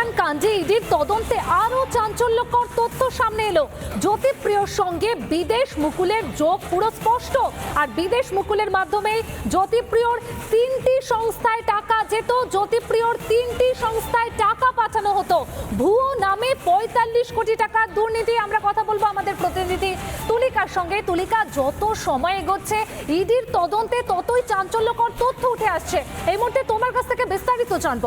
Electrician কাণ্ডে ইডির তদন্তে আরও চাঞ্চল্যকর তথ্য সামনে এলো। জ্যোতিপ্রিয়র সঙ্গে বিদেশ মুকুলের যোগ পুরো স্পষ্ট। আর বিদেশ মুকুলের মাধ্যমে জ্যোতিপ্রিয়র তিনটি সংস্থায় টাকা যেত, জ্যোতিপ্রিয়র তিনটি সংস্থায় টাকা পাঠানো হতো। ভুয়ো নামে পঁয়তাল্লিশ কোটি টাকা দুর্নীতি, আমরা কথা বলব আমাদের প্রতিনিধি তুলিকার সঙ্গে। তুলিকা, যত সময় এগোচ্ছে, ইডির তদন্তে ততই চাঞ্চল্যকর তথ্য উঠে আসছে। এই মুহূর্তে তোমার কাছ থেকে বিস্তারিত জানব।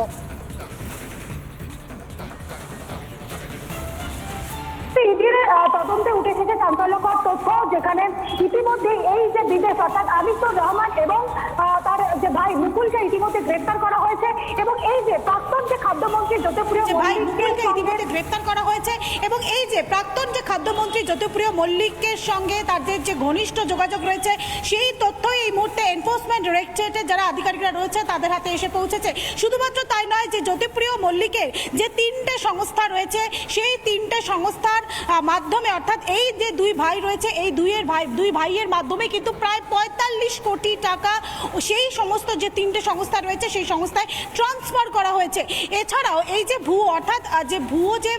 ইডির তদন্তে উঠে এসেছে চাঞ্চল্যকর তথ্য যেখানে ইতিমধ্যে এই যে বিদেশ, অর্থাৎ আমিতুর রহমান এবং তার যে ভাই মুকুলকে ইতিমধ্যে গ্রেপ্তার করা হয়েছে এবং এই যে প্রাক্তন যে খাদ্যমন্ত্রী জ্যোতিপ্রিয় ভাই মুকুলকে ইতিমধ্যে গ্রেপ্তার করা হয়েছে এবং এই যে প্রাক্তন যে খাদ্যমন্ত্রী জ্যোতিপ্রিয় মল্লিকের সঙ্গে তাদের যে ঘনিষ্ঠ যোগাযোগ রয়েছে সেই তথ্য এই মুহূর্তে এনফোর্সমেন্ট ডিরেক্টরেটের যারা আধিকারিকরা রয়েছে তাদের হাতে এসে পৌঁছেছে। শুধুমাত্র তাই নয় যে জ্যোতিপ্রিয় মল্লিকের যে তিনটে সংস্থা রয়েছে সেই তিনটে সংস্থার মাধ্যমে অর্থাৎ এই যে দুই ভাই রয়েছে এই দুইয়ের ভাই দুই ভাইয়ের মাধ্যমে কিন্তু প্রায় পঁয়তাল্লিশ কোটি টাকা সেই সমস্ত যে তিনটে সংস্থা রয়েছে, সেই সংস্থায় ট্রান্সফার করা হয়েছে। এছাড়াও এই যে ভুয়ো অর্থাৎ যে ভুয়ো যে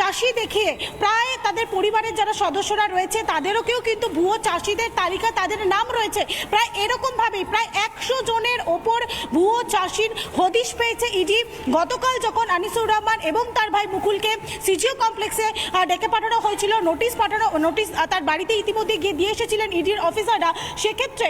চাষি দেখিয়ে প্রায় তাদের পরিবারের যারা সদস্যরা রয়েছে তাদেরকেও কিন্তু ভুয়ো চাষিদের তালিকা তাদের নাম রয়েছে। প্রায় এরকমভাবেই প্রায় একশো জনের ওপর ভুয়ো চাষির হদিশ পেয়েছে ইডি গতকাল যখন আনিসুর রহমান এবং তার ভাই মুকুলকে সিজিও কমপ্লেক্সে ডেকে পাঠানো হয়েছিল, নোটিশ পাঠানো, নোটিশ তার বাড়িতে ইতিমধ্যে গিয়ে দিয়ে এসেছিলেন ইডির অফিসাররা সেক্ষেত্রে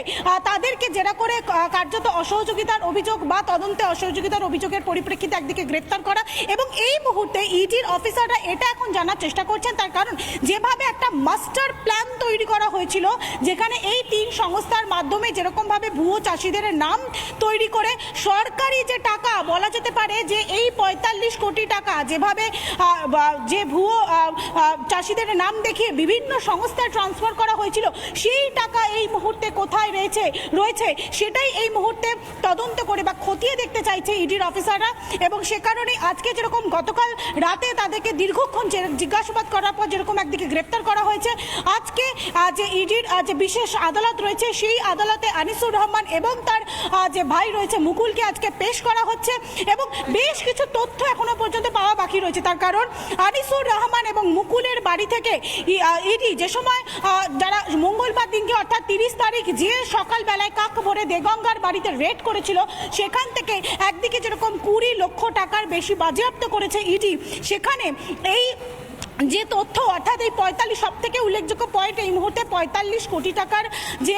তাদেরকে জেরা করে কার্যত অসহযোগিতার অভিযোগ বা তদন্তে অসহযোগিতার অভিযোগের পরিপ্রেক্ষিতে একদিকে গ্রেপ্তার করা এবং এই মুহূর্তে ইডির অফিসাররা এটা এখন জানার চেষ্টা করছেন। তার কারণ যেভাবে একটা মাস্টার প্ল্যান তৈরি করা হয়েছিল, যেখানে এই তিন সংস্থার মাধ্যমে যেরকমভাবে ভুয়ো চাষিদের নাম তৈরি করে সরকারি যে টাকা, বলা যেতে পারে যে এই পঁয়তাল্লিশ কোটি টাকা যেভাবে যে ভুয়ো চাষিদের নাম দেখিয়ে বিভিন্ন সংস্থায় ট্রান্সফার করা হয়েছিল, সেই টাকা এই মুহূর্তে কোথায় রয়েছে রয়েছে, সেটাই এই মুহূর্তে তদন্ত করে বা খতিয়ে দেখতে চাইছে ইডির অফিসাররা। এবং সে কারণে আজকে যেরকম গতকাল রাতে তাদেরকে দীর্ঘক্ষণ জিজ্ঞাসাবাদ করার পর যেরকম একদিকে গ্রেপ্তার করা হয়েছে, আজকে যে ইডির যে বিশেষ আদালত রয়েছে, সেই আদালতে আনিসুর রহমান এবং তার যে ভাই রয়েছে মুকুলকে আজকে পেশ করা হচ্ছে এবং বেশ কিছু তথ্য এখনও পর্যন্ত পাওয়া বাকি রয়েছে। তার কারণ, আনিসুর রহমান এবং মুকুলের বাড়ি থেকে ইডি যে সময় যারা মঙ্গলবার দিনকে অর্থাৎ তিরিশ তারিখ যে সকালবেলায় কাক ভরে দেগঙ্গার বাড়িতে রেড করেছিল, সেখান থেকে একদিকে যেরকম কুড়ি লক্ষ টাকার বেশি বাজেয়াপ্ত করেছে ইডি, সেখানে এই যে তথ্য অর্থাৎ এই পঁয়তাল্লিশ সব থেকে উল্লেখযোগ্য পয়েন্ট এই মুহূর্তে পঁয়তাল্লিশ কোটি টাকার যে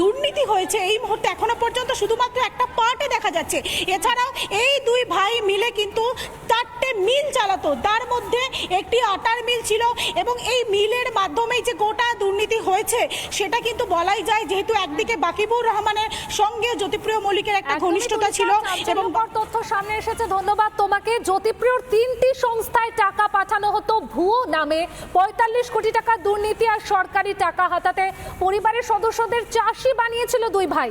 দুর্নীতি হয়েছে এই মুহূর্তে এখনও পর্যন্ত শুধুমাত্র একটা পার্টে দেখা যাচ্ছে। এছাড়াও এই দুই ভাই মিলে কিন্তু চারটে মিল চালাতো। তার মধ্যে একটি আটার মিল ছিল এবং এই মিলের মাধ্যমেই যে গোটা দুর্নীতি হয়েছে সেটা কিন্তু বলাই যায় যেহেতু একদিকে বাকিবুর রহমানের সঙ্গে জ্যোতিপ্রিয় মল্লিকের একটা ঘনিষ্ঠতা ছিল এবং তথ্য সামনে এসেছে। ধন্যবাদ তোমাকে। জ্যোতিপ্রিয়র তিনটি হতো ভুয়ো নামে পঁয়তাল্লিশ কোটি টাকা দুর্নীতি আর সরকারি টাকা হাতাতে পরিবারের সদস্যদের চাষি বানিয়েছিল দুই ভাই।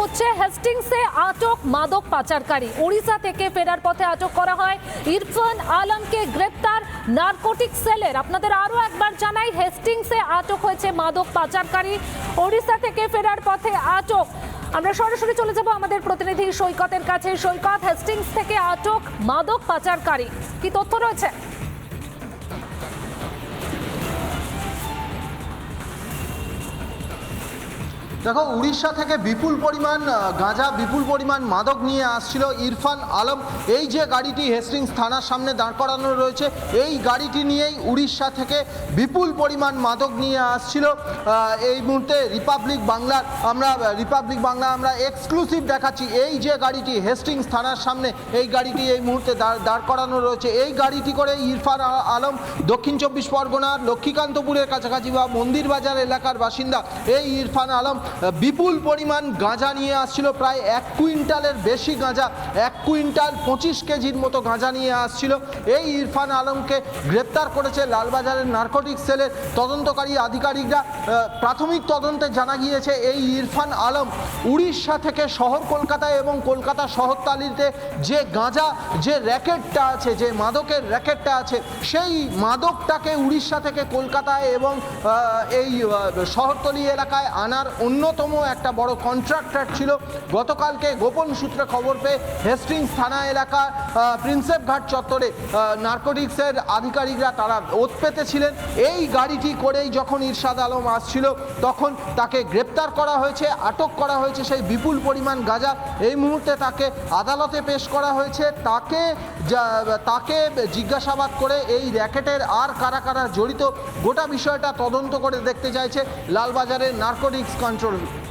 হচ্ছে হেস্টিংসে আটক মাদক পাচারকারী। ওড়িশা থেকে ফেরার পথে আটক করা হয় ইরফান আলমকে গ্রেপ্তার নারকোটিক সেলের। আপনাদের আরও একবার জানাই, হেস্টিংসে আটক হয়েছে মাদক পাচারকারী। ওড়িশা থেকে ফেরার পথে আটক। আমরা সরাসরি চলে যাব আমাদের প্রতিনিধি সৈকতের কাছে। সৈকত, হেস্টিংস থেকে আটক মাদক পাচারকারী। কি তথ্য রয়েছে? দেখো, উড়িষ্যা থেকে বিপুল পরিমাণ গাঁজা, বিপুল পরিমাণ মাদক নিয়ে আসছিল ইরফান আলম। এই যে গাড়িটি হেস্টিংস থানার সামনে দাঁড় করানো রয়েছে, এই গাড়িটি নিয়েই উড়িষ্যা থেকে বিপুল পরিমাণ মাদক নিয়ে আসছিল এই মুহূর্তে রিপাবলিক বাংলার আমরা, রিপাবলিক বাংলা, আমরা এক্সক্লুসিভ দেখাচ্ছি। এই যে গাড়িটি হেস্টিংস থানার সামনে, এই গাড়িটি এই মুহূর্তে দাঁড় করানো রয়েছে। এই গাড়িটি করে ইরফান আলম দক্ষিণ চব্বিশ পরগনার লক্ষ্মীকান্তপুরের কাছাকাছি বা মন্দির বাজার এলাকার বাসিন্দা। এই ইরফান আলম বিপুল পরিমাণ গাঁজা নিয়ে আসছিল, প্রায় এক কুইন্টালের বেশি গাঁজা, এক কুইন্টাল পঁচিশ কেজির মতো গাঁজা নিয়ে আসছিল। এই ইরফান আলমকে গ্রেপ্তার করেছে লালবাজারের নার্কোটিক সেলের তদন্তকারী আধিকারিকরা। প্রাথমিক তদন্তে জানা গিয়েছে, এই ইরফান আলম উড়িষ্যা থেকে শহর কলকাতায় এবং কলকাতা শহরতালিতে যে গাঁজা, যে র্যাকেটটা আছে, যে মাদকের র্যাকেটটা আছে, সেই মাদকটাকে উড়িষ্যা থেকে কলকাতায় এবং এই শহরতলি এলাকায় আনার অন্যতম একটা বড় কন্ট্রাক্টর ছিল। গতকালকে গোপন সূত্রে খবর পেয়ে হেস্টিংস থানা এলাকা প্রিন্সেপ ঘাট চত্বরে নার্কোটিক্সের আধিকারিকরা তারা ওত পেতেছিলেন। এই গাড়িটি করেই যখন ইরশাদ আলম আসছিল, তখন তাকে গ্রেপ্তার করা হয়েছে, আটক করা হয়েছে সেই বিপুল পরিমাণ গাঁজা। এই মুহূর্তে তাকে আদালতে পেশ করা হয়েছে। তাকে তাকে জিজ্ঞাসাবাদ করে এই র্যাকেটের আর কারা কারা জড়িত, গোটা বিষয়টা তদন্ত করে দেখতে চাইছে লালবাজারের নার্কোটিক্স কন্ট্রোল അത്രേ ഉള്ളൂ